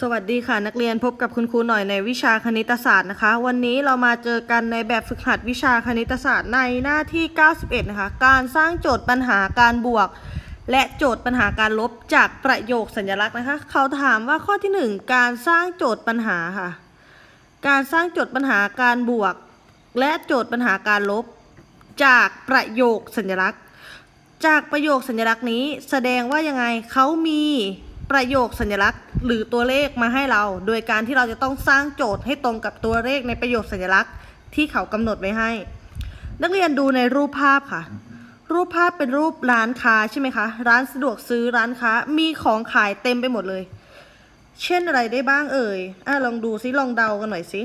สวัสดีค่ะนักเรียนพบกับคุณครูหน่อยในวิชาคณิตศาสตร์นะคะ วันนี้เรามาเจอกันในแบบฝึกหัดวิชาคณิตศาสตร์ในหน้าที่ 91 นะคะ การสร้างโจทย์ปัญหาการบวก และโจทย์ปัญหาการลบจากประโยคสัญลักษณ์นะคะ เขาถามว่าข้อที่ 1 การสร้างโจทย์ปัญหาค่ะ การสร้างโจทย์ปัญหาการบวก และโจทย์ปัญหาการลบ จากประโยคสัญลักษณ์ จากประโยคสัญลักษณ์นี้แสดงว่ายังไงเขามีประโยคสัญลักษณ์ หรือตัวเลขมาให้เรา โดยการที่เราจะต้องสร้างโจทย์ให้ตรงกับตัวเลขในประโยคสัญลักษณ์ ที่เขากำหนดไว้ให้ นักเรียนดูในรูปภาพค่ะ รูปภาพเป็นรูปร้านค้าใช่ไหมคะ ร้านสะดวกซื้อร้านค้ามีของขายเต็มไปหมดเลย เช่นอะไรได้บ้างเอ่ยอะลองดูซิลองเดากันหน่อยสิ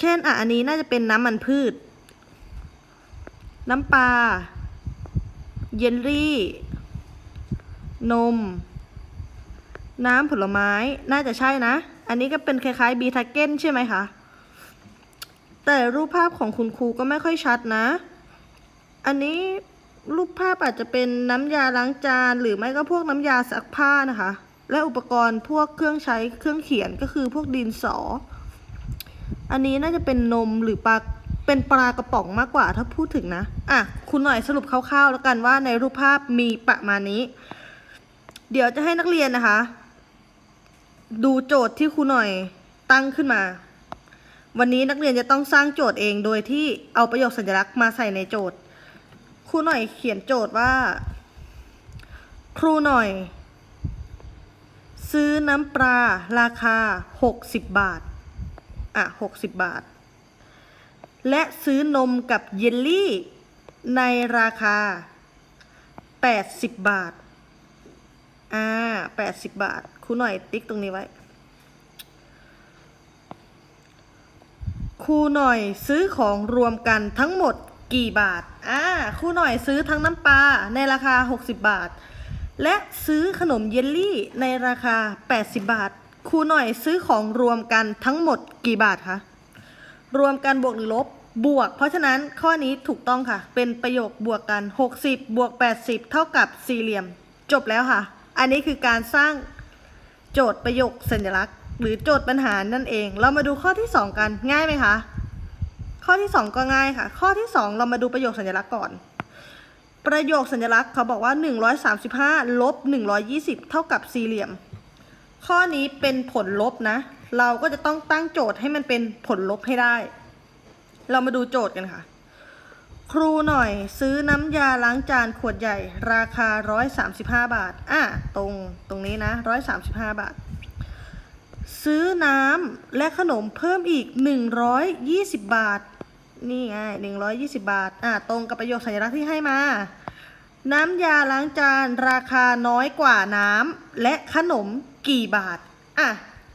เช่นอะอันนี้น่าจะเป็นน้ำมันพืช น้ำปลาเยลลี่ นม น้ำผลไม้น่าจะใช่นะ อันนี้ก็เป็นคล้ายๆบีทาเก้นใช่ไหมคะ แต่รูปภาพของคุณครูก็ไม่ค่อยชัดนะ อันนี้รูปภาพอาจจะเป็นน้ำยาล้างจาน หรือไม่ก็พวกน้ำยาซักผ้านะคะ และอุปกรณ์พวกเครื่องใช้เครื่องเขียนก็คือพวกดินสอ อันนี้น่าจะเป็นนมหรือปลาเป็นปลากระป๋องมากกว่าถ้าพูดถึงนะ อะ คุณหน่อยสรุปคร่าวๆ แล้วกันว่าในรูปภาพมีประมาณนี้ เดี๋ยวจะให้นักเรียนนะคะ ดูโจทย์ที่ครูหน่อยตั้งขึ้นมา วันนี้นักเรียนจะต้องสร้างโจทย์เองโดยที่เอาประโยคสัญลักษณ์มาใส่ในโจทย์ครูหน่อยเขียนโจทย์ว่า ครูหน่อย ซื้อน้ำปลาราคา 60 บาท อะ 60 บาท และซื้อนมกับเยลลี่ในราคา 80 บาท อ่า80บาทครูหน่อยติ๊กตรงนี้ไว้ครูหน่อยซื้อของรวมกันทั้งหมดกี่บาท อ่าครูหน่อยซื้อทั้งน้ำปลาในราคา 60 บาท และซื้อขนมเยลลี่ในราคา 80 บาท ครูหน่อยซื้อของรวมกันทั้งหมดกี่บาทคะ รวมกันบวกหรือลบ บวก เพราะฉะนั้นข้อนี้ถูกต้องค่ะ เป็นประโยคบวกกัน 60 บวก 80 เท่ากับสี่เหลี่ยม จบแล้วค่ะ อันนี้คือการสร้างโจทย์ประโยคสัญลักษณ์ หรือโจทย์ปัญหานั่นเอง เรามาดูข้อที่ 2 กันง่ายไหมคะ ข้อที่ 2 ก็ง่ายค่ะ ข้อที่ 2 เรามาดูประโยคสัญลักษณ์ก่อน ประโยคสัญลักษณ์เขาบอกว่า 135ลบ120 เท่ากับสี่เหลี่ยม ข้อนี้เป็นผลลบนะ เราก็จะต้องตั้งโจทย์ให้มันเป็นผลลบให้ได้ เรามาดูโจทย์กันค่ะ ครูหน่อยซื้อน้ำยาล้างจานขวดใหญ่ ราคา 135 บาท อะ ตรงตรงนี้นะ 135 บาท ซื้อน้ำและขนมเพิ่มอีก 120 บาท นี่ไง 120 บาท อะ ตรงกับประโยคสัญลักษณ์ที่ให้มา น้ำยาล้างจานราคาน้อยกว่าน้ำและขนมกี่บาท อะ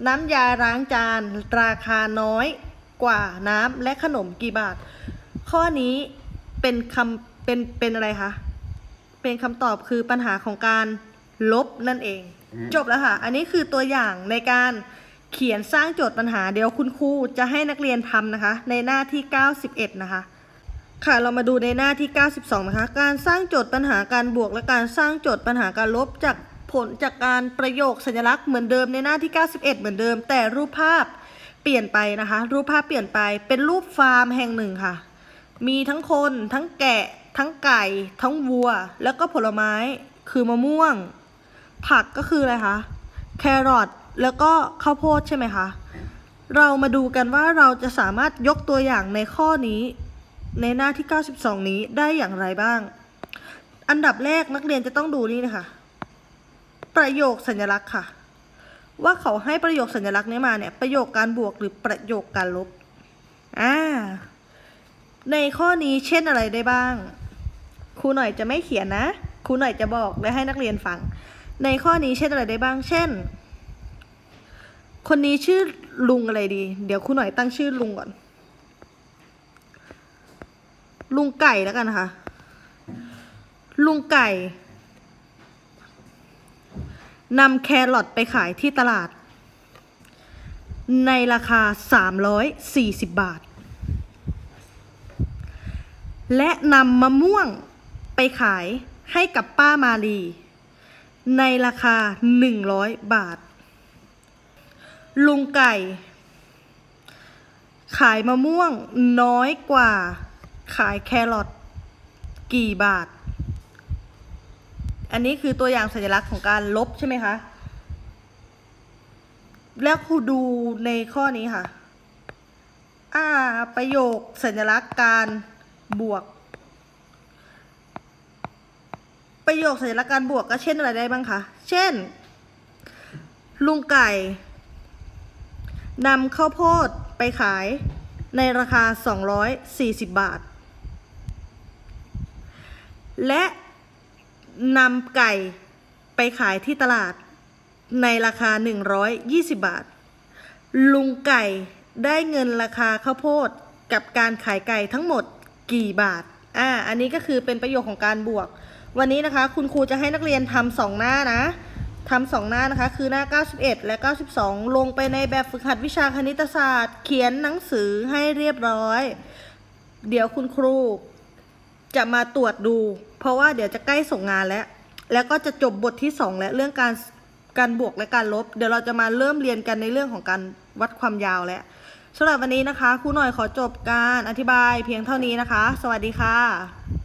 น้ำยาล้างจานราคาน้อยกว่าน้ำและขนมกี่บาท ข้อนี้ เป็นคำเป็นเป็นอะไรคะ เป็นคำตอบคือปัญหาของการลบนั่นเอง จบแล้วค่ะ อันนี้คือตัวอย่างในการเขียนสร้างโจทย์ปัญหาเดี๋ยวคุณครูจะให้นักเรียนทำนะคะ ในหน้าที่ 91 นะคะ ค่ะเรามาดูในหน้าที่ 92 นะคะ การสร้างโจทย์ปัญหาการบวก และการสร้างโจทย์ปัญหาการลบจากผลจากการประโยคสัญลักษณ์เหมือนเดิมในหน้าที่ 91 เหมือนเดิม แต่รูปภาพเปลี่ยนไปนะคะ รูปภาพเปลี่ยนไปเป็นรูปฟาร์มแห่งหนึ่งค่ะ มีทั้งคน ทั้งแกะ ทั้งไก่ ทั้งวัว แล้วก็ผลไม้คือมะม่วง ผักก็คืออะไรคะ แครอทแล้วก็ข้าวโพดใช่ไหมคะ เรามาดูกันว่าเราจะสามารถยกตัวอย่างในข้อนี้ ในหน้าที่ 92 นี้ได้อย่างไรบ้าง อันดับแรกนักเรียนจะต้องดูนี่นะคะ ประโยคสัญลักษณ์ค่ะ ว่าเขาให้ประโยคสัญลักษณ์นี้มาเนี่ยประโยคการบวกหรือประโยคการลบอ่า ในข้อนี้เช่นอะไรได้บ้าง ครูหน่อยจะไม่เขียนนะ ครูหน่อยจะบอกและให้นักเรียนฟัง ในข้อนี้เช่นอะไรได้บ้าง เช่น คนนี้ชื่อลุงอะไรดี เดี๋ยวครูหน่อยตั้งชื่อลุงก่อน ลุงไก่แล้วกันนะคะ ลุงไก่นำแครอทไปขายที่ตลาด ในราคา 340 บาท และนำมะม่วงไปขายให้กับป้ามาลี ในราคา 100 บาท ลุงไก่ ขายมะม่วงน้อยกว่า ขายแครอทกี่บาท อันนี้คือตัวอย่างสัญลักษณ์ของการลบใช่ไหมคะ แล้วครูดูในข้อนี้ค่ะ อ่า ประโยคสัญลักษณ์การ บวก ประโยคสัญลักษณ์การบวกก็เช่นอะไรได้บ้างคะ เช่น ลุงไก่นำข้าวโพดไปขายในราคา 240 บาท และนำไก่ไปขายที่ตลาดในราคา 120 บาท ลุงไก่ได้เงินราคาข้าวโพดกับการขายไก่ทั้งหมด กี่บาท อ่า อันนี้ก็คือเป็นประโยคของการบวก วันนี้นะคะ คุณครูจะให้นักเรียนทำสองหน้านะทำสองหน้านะคะ คือหน้า 91 และ 92 ลงไปในแบบฝึกหัดวิชาคณิตศาสตร์ เขียนหนังสือให้เรียบร้อย เดี๋ยวคุณครูจะมาตรวจดู เพราะว่าเดี๋ยวจะใกล้ส่งงานแล้ว แล้วก็จะจบบทที่ 2 และเรื่องการการบวกและการลบ เดี๋ยวเราจะมาเริ่มเรียนกันในเรื่องของการวัดความยาวแล้ว สำหรับวันนี้นะคะครูหน่อยขอจบการอธิบายเพียงเท่านี้นะคะ สวัสดีค่ะ